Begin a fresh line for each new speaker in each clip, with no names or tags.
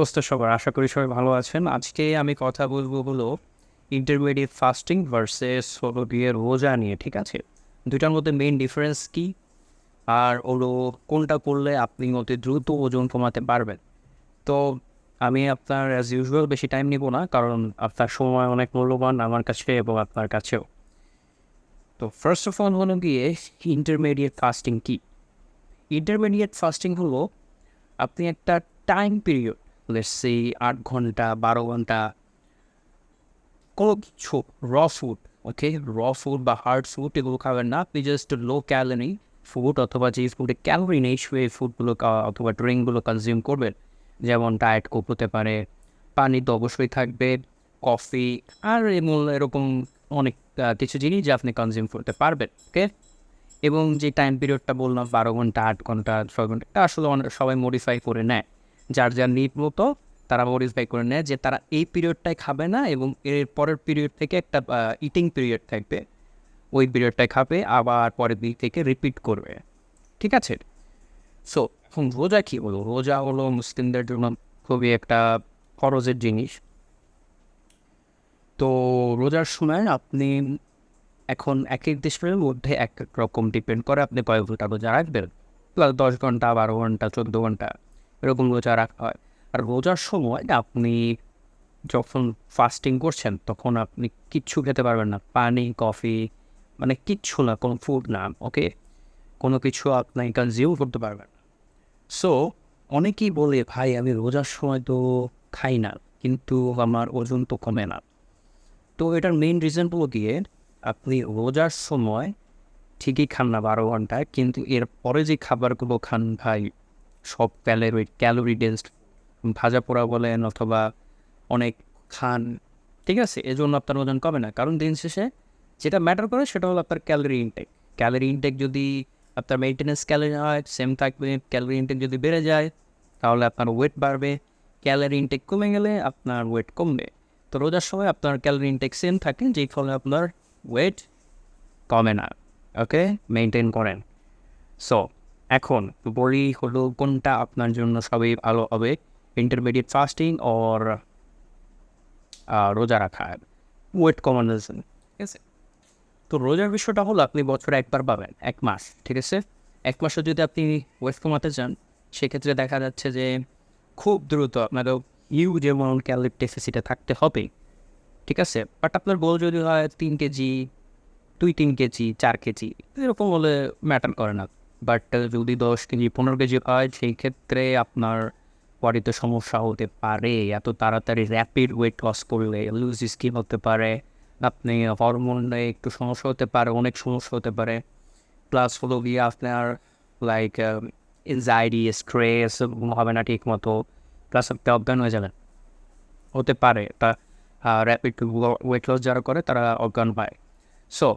অবস্থা সবার। আশা করি সবাই ভালো আছেন। আজকে আমি কথা বলব হলো ইন্টারমিডিয়েট ফাস্টিং ভার্সেস হলো গিয়ে রোজা নিয়ে, ঠিক আছে? দুইটার মধ্যে মেইন ডিফারেন্স কি? আর হলো কোনটা করলে আপনি অতি দ্রুত ওজন কমাতে পারবেন? তো আমি আপনার অ্যাজ ইউজুয়াল বেশি টাইম নিব না, কারণ আপনার সময় অনেক মূল্যবান আমার কাছে এবং আপনার কাছেও। তো ফার্স্ট অফ অল হলো গিয়ে ইন্টারমিডিয়েট ফাস্টিং কি? ইন্টারমিডিয়েট ফাস্টিং হলো আপনি একটা টাইম পিরিয়ড সে আট ঘণ্টা, বারো ঘণ্টা। কোনো কিছু র ফুড ওকে র ফুড বা হার্ড ফুড এগুলো খাবেন না। আপনি জাস্ট লো ক্যালোরি ফুড অথবা যে ফুডে ক্যালোরি নেই, সেই ফুডগুলো অথবা ড্রিঙ্কগুলো কনজিউম করবেন। যেমন ডায়েট কোক হতে পারে, পানি তো অবশ্যই থাকবে কফি আর এমন, এরকম অনেক কিছু জিনিস যা আপনি কনজিউম করতে পারবেন ওকে এবং যে টাইম পিরিয়ডটা বললাম, বারো ঘণ্টা, আট ঘণ্টা, ছয় ঘণ্টা আসলে সবাই মডিফাই করে নেয়। যার যার নিড মতো তারা মডিফাই করে নেয় যে তারা এই পিরিয়ডটাই খাবে না এবং এর পরের পিরিয়ড থেকে একটা ইটিং পিরিয়ড থাকবে। ওই পিরিয়ডটাই খাবে, আবার পরের দিক থেকে রিপিট করবে। ঠিক আছে? সো এখন রোজা কী হলো রোজা হলো মুসলিমদের জন্য খুবই একটা খরচের জিনিস। তো রোজার সময় আপনি এখন এক এক দেশের মধ্যে এক এক রকম ডিপেন্ড করে আপনি কয় ঘণ্টা রোজা রাখবেন? প্লাস দশ ঘণ্টা, বারো ঘণ্টা, চোদ্দ ঘণ্টা। এরকম রোজা রাখা হয়। আর রোজার সময় আপনি যখন ফাস্টিং করছেন, তখন আপনি কিচ্ছু খেতে পারবেন না। পানি কফি মানে কিচ্ছু না, কোনো ফুড না ওকে কোনো কিছু আপনি কনজিউম করতে পারবেন সো অনেকেই বলে, ভাই, আমি রোজার সময় তো খাই না, কিন্তু আমার ওজন তো কমে না। তো এটার মেইন রিজন হলো গিয়ে, আপনি রোজার সময় ঠিকই খান না বারো ঘন্টায়, কিন্তু এর পরে যে খাবারগুলো খান ভাই সব ক্যালোরি ক্যালোরি ডেন্সড, ভাজা পোড়া বলেন অথবা অনেক খান, ঠিক আছে? এজন্য আপনার ওজন কমে না। কারণ দিন শেষে যেটা ম্যাটার করে সেটা হলো আপনার ক্যালোরি ইনটেক ক্যালোরি ইনটেক যদি আপনার মেনটেন্যান্স ক্যালোরি হয় সেম থাকবে। ক্যালোরি ইনটেক যদি বেড়ে যায়, তাহলে আপনার ওয়েট বাড়বে। ক্যালোরি ইনটেক কমে গেলে আপনার ওয়েট কমবে। তো রোজার সময় আপনার ক্যালোরি ইনটেক সেম থাকে, যেই ফলে আপনার ওয়েট কমে না। ওকে মেনটেন করেন। সো এখন বলি হলো কোনটা আপনার জন্য সবই ভালো হবে? ইন্টারমিডিয়েট ফাস্টিং ওর রোজা রাখা? ওয়েট কমানোর ঠিক আছে? তো রোজার বিষয়টা হলো আপনি বছরে একবার পাবেন, এক মাস, ঠিক আছে? এক মাসে যদি আপনি ওয়েট কমাতে চান, সেক্ষেত্রে দেখা যাচ্ছে যে খুব দ্রুত আপনার ইউ যেমন ক্যালোরি ডেফিসিটে থাকতে হবে, ঠিক আছে? বাট আপনার গোল যদি হয় তিন কেজি, দুই তিন কেজি, চার কেজি, এরকম হলে ম্যাটার করে না। বাট যদি দশ কেজি, পনেরো কেজি হয়, সেই ক্ষেত্রে আপনার বডিতে সমস্যা হতে পারে। এত তাড়াতাড়ি র্যাপিড ওয়েট লস করলে লুজ স্কিন হতে পারে, আপনি হরমোনে একটু সমস্যা হতে পারে, অনেক সমস্যা হতে পারে। প্লাস হলো গিয়ে আপনার লাইক এনজাইটি স্ট্রেস হবে না ঠিক মতো প্লাস আপনি অজ্ঞান হয়ে যাবেন। হতে পারে, তা র্যাপিড ওয়েট লস যারা করে তারা অজ্ঞান পায় সো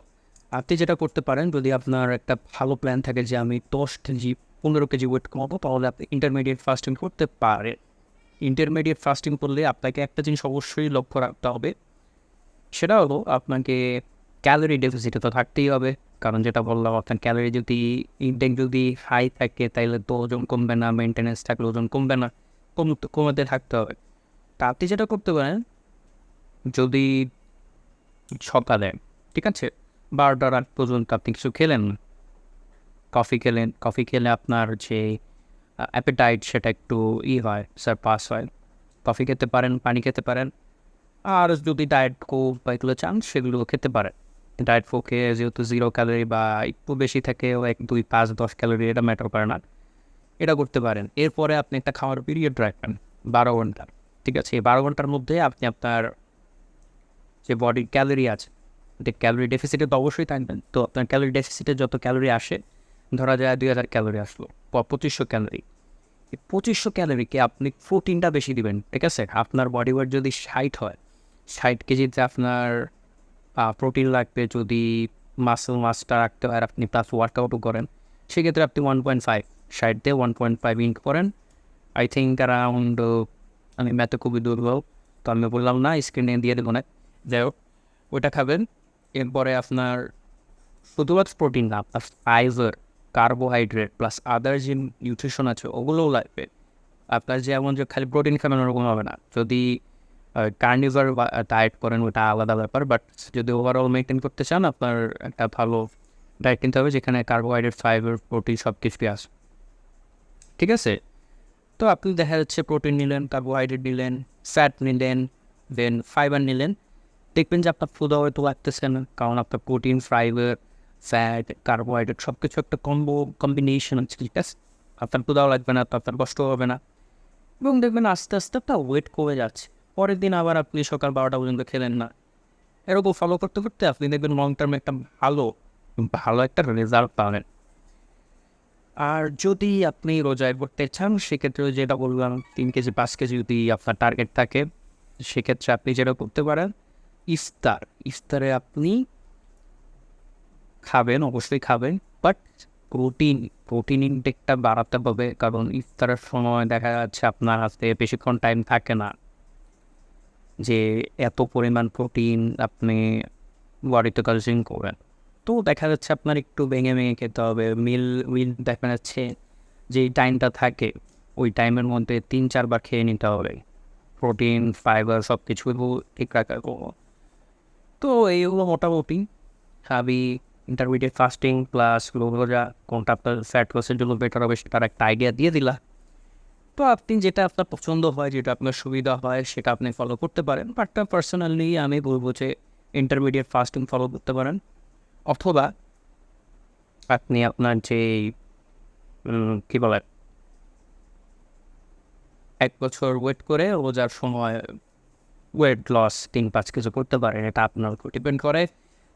আপনি যেটা করতে পারেন, যদি আপনার একটা ভালো প্ল্যান থাকে যে আমি দশ কেজি, পনেরো কেজি ওয়েট কমাবো, তাহলে আপনি ইন্টারমিডিয়েট ফাস্টিং করতে পারেন। ইন্টারমিডিয়েট ফাস্টিং করলে আপনাকে একটা জিনিস অবশ্যই লক্ষ্য রাখতে হবে, সেটা হলো আপনাকে ক্যালোরি ডেফিসিটে তো থাকতেই হবে, কারণ যেটা বললাম, আপনার ক্যালোরি যদি ইনটেক যদি হাই থাকে তাহলে তো ওজন কমবে না মেনটেন্যান্স থাকলে ওজন কমবে না, কম, কমাতে থাকতে হবে। তা আপনি যেটা করতে পারেন, যদি সকালে, ঠিক আছে? বারোটার আগ পর্যন্ত আপনি কিছু খেলেন? কফি খেলেন, কফি খেলে আপনার যে অ্যাপেটাইট সেটা একটু ই হয় স্যার পাস হয়। কফি খেতে পারেন, পানি খেতে পারেন। আর যদি ডায়েট কোক বা এগুলো চান, সেগুলো খেতে পারেন। ডায়েট কোকে যেহেতু জিরো ক্যালোরি বা একটু বেশি থাকে এক, দুই, পাঁচ, দশ ক্যালোরি এটা ম্যাটার করে না। এটা করতে পারেন। এরপরে আপনি একটা খাওয়ার পিরিয়ড রাখবেন, বারো ঘণ্টা। ঠিক আছে? এই বারো ঘণ্টার মধ্যে আপনি আপনার যে বডির ক্যালোরি আছে যে ক্যালোরি ডেফিসিটে তো অবশ্যই থাকবেন। তো আপনার ক্যালোরি ডেফিসিটে যত ক্যালোরি আসে, ধরা যায় দুই হাজার ক্যালোরি আসলো পঁচিশশো ক্যালোরি এই পঁচিশশো ক্যালোরিকে আপনি প্রোটিনটা বেশি দিবেন, ঠিক আছে? আপনার বডি ওয়েট যদি ষাট হয়, ষাট কেজিতে আপনার প্রোটিন লাগবে যদি মাসেল মাছটা রাখতে হয় আর আপনি প্লাস ওয়ার্কআউটও করেন, সেক্ষেত্রে আপনি ওয়ান পয়েন্ট ফাইভ ষাট দিয়ে ওয়ান পয়েন্ট ফাইভ ইন্ট করেন। আই থিঙ্ক অ্যারাউন্ড আমি ম্যাথে খুবই দুর্বল, তো আমি বললাম না স্ক্রিনে দিয়ে দেবো না। যাই হোক, ওইটা খাবেন। এরপরে আপনার শুধুমাত্র প্রোটিন না, আপনার ফাইবার কার্বোহাইড্রেট প্লাস আদার যে নিউট্রিশন আছে, ওগুলোও লাগবে। আপনার যেমন যে খালি প্রোটিন খাবেন, ওরকম হবে না। যদি কার্নিভার ডায়েট করেন, ওটা আলাদা ব্যাপার বাট যদি ওভারঅল মেনটেন করতে চান, আপনার একটা ভালো ডায়েট কিনতে হবে, যেখানে কার্বোহাইড্রেট ফাইবার প্রোটিন সব কিছুই আছে। ঠিক আছে? তো আপনি দেখা যাচ্ছে প্রোটিন নিলেন কার্বোহাইড্রেট নিলেন ফ্যাট নিলেন দেন ফাইবার নিলেন। দেখবেন যে আপনার ক্ষুদা হয়তো লাগতেছে না, কারণ আপনার প্রোটিন ফাইবার ফ্যাট কার্বোহাইড্রেট সব কিছু একটা কম্বো কম্বিনেশন আছে, ঠিক আছে? আপনার ক্ষুদাও লাগবে না, আপনার কষ্ট হবে না। এবং দেখবেন আস্তে আস্তে আপনার ওয়েট কমে যাচ্ছে। পরের দিন আবার আপনি সকাল বারোটা পর্যন্ত খেলেন না। এরকম ফলো করতে করতে আপনি দেখবেন লং টার্মে একটা ভালো ভালো একটা রেজাল্ট পাবেন। আর যদি আপনি রোজায় করতে চান সেক্ষেত্রে যেটা বললাম, তিন কেজি, পাঁচ কেজি যদি আপনার টার্গেট থাকে, সেক্ষেত্রে আপনি যেটা করতে পারেন ইফতার। ইফতারে আপনি খাবেন, অবশ্যই খাবেন বাট প্রোটিন প্রোটিন ইনটেকটা বাড়াতে হবে, কারণ ইফতারের সময় দেখা যাচ্ছে আপনার হাতে বেশিক্ষণ টাইম থাকে না। যে এত পরিমাণ প্রোটিন আপনি বডিতে কনজিউম করবেন। তো দেখা যাচ্ছে আপনার একটু ভেঙে ভেঙে খেতে হবে। মিল উইল দেখা যাচ্ছে যে টাইমটা থাকে, ওই টাইমের মধ্যে তিন, চারবার খেয়ে নিতে হবে। প্রোটিন ফাইবার সব কিছু ঠিক রাখা তো এইগুলো মোটামুটি। আমি ইন্টারমিডিয়েট ফাস্টিং প্লাস রোজা কোনটা আপনার ফ্যাট লসের জন্য বেটার হবে সেটার একটা আইডিয়া দিয়ে দিলা। তো আপনি যেটা আপনার পছন্দ হয়, যেটা আপনার সুবিধা হয়, সেটা আপনি ফলো করতে পারেন। বাট পার্সোনালি আমি বলব যে ইন্টারমিডিয়েট ফাস্টিং ফলো করতে পারেন। অথবা আপনি আপনার যে কী বলে? এক বছর ওয়েট করে রোজার সময় ওয়েট লস পাঁচ কিছু করতে পারেন এটা আপনার উপর ডিপেন্ড করে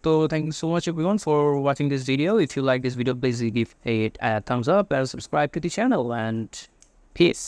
তো thank you so much for watching this video if you like this video please give it a thumbs up and subscribe to the channel and peace